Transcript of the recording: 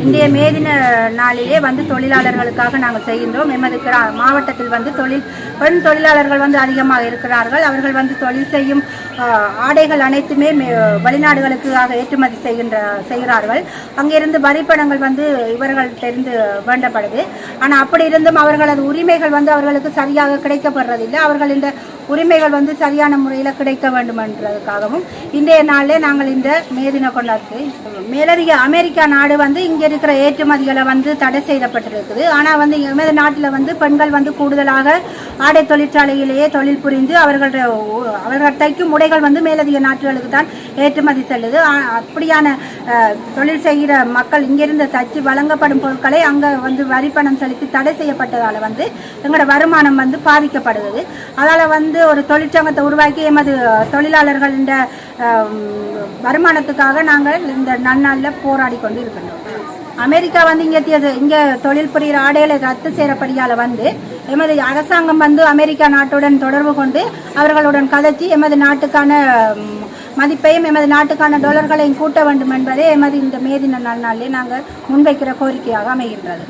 இன்றைய மே தின நாளிலே வந்து தொழிலாளர்களுக்காக நாங்கள் செய்கின்றோம். எமது கிரா மாவட்டத்தில் வந்து தொழில் பெண் தொழிலாளர்கள் வந்து அதிகமாக இருக்கிறார்கள். அவர்கள் வந்து தொழில் செய்யும் ஆடைகள் அனைத்துமே வெளிநாடுகளுக்காக ஏற்றுமதி செய்கின்ற செய்கிறார்கள். அங்கிருந்து வரிப்பணங்கள் வந்து இவர்கள் தெரிந்து வேண்டப்படுது. ஆனால் அப்படி இருந்தும் அவர்களது உரிமைகள் வந்து அவர்களுக்கு சரியாக கிடைக்கப்படுறதில்லை. அவர்கள் இந்த உரிமைகள் வந்து சரியான முறையில் கிடைக்க வேண்டும் என்றதுக்காகவும் இன்றைய நாளிலே நாங்கள் இந்த மேதின கொண்டாடுறது மேலதிக அமெரிக்கா நாடு வந்து இங்கே இருக்கிற ஏற்றுமதிகளை வந்து தடை செய்யப்பட்டிருக்குது. ஆனால் வந்து எமது நாட்டில் வந்து பெண்கள் வந்து கூடுதலாக ஆடை தொழிற்சாலையிலேயே தொழில் புரிந்து அவர்களுடைய அவர்கள் தைக்கும் உடைகள் வந்து மேலதிக நாடுகளுக்கு தான் ஏற்றுமதி செல்லுது. அப்படியான தொழில் செய்கிற மக்கள் இங்கிருந்து தச்சு வழங்கப்படும் பொருட்களை அங்கே வந்து வரி பணம் செலுத்தி தடை செய்யப்பட்டதால் வந்து எங்களோட வருமானம் வந்து பாதிக்கப்படுகிறது. அதால் வந்து ஒரு தொழிற்சங்கத்தை உருவாக்கி எமது தொழிலாளர்கள் இந்த வருமானத்துக்காக நாங்கள் இந்த நன்னாளில் போராடி கொண்டு இருக்கின்றோம் அமெரிக்கா வந்து இங்கே இங்கே தொழில் புரிகிற ஆடைகளை ரத்து செய்கிறபடியால் வந்து எமது அரசாங்கம் வந்து அமெரிக்கா நாட்டுடன் தொடர்பு கொண்டு அவர்களுடன் கதைச்சி எமது நாட்டுக்கான மதிப்பையும் எமது நாட்டுக்கான டொலர்களையும் கூட்ட வேண்டும் என்பதே எமது இந்த மே தின நாளிலே நாங்கள் முன்வைக்கிற கோரிக்கையாக அமைகின்றது.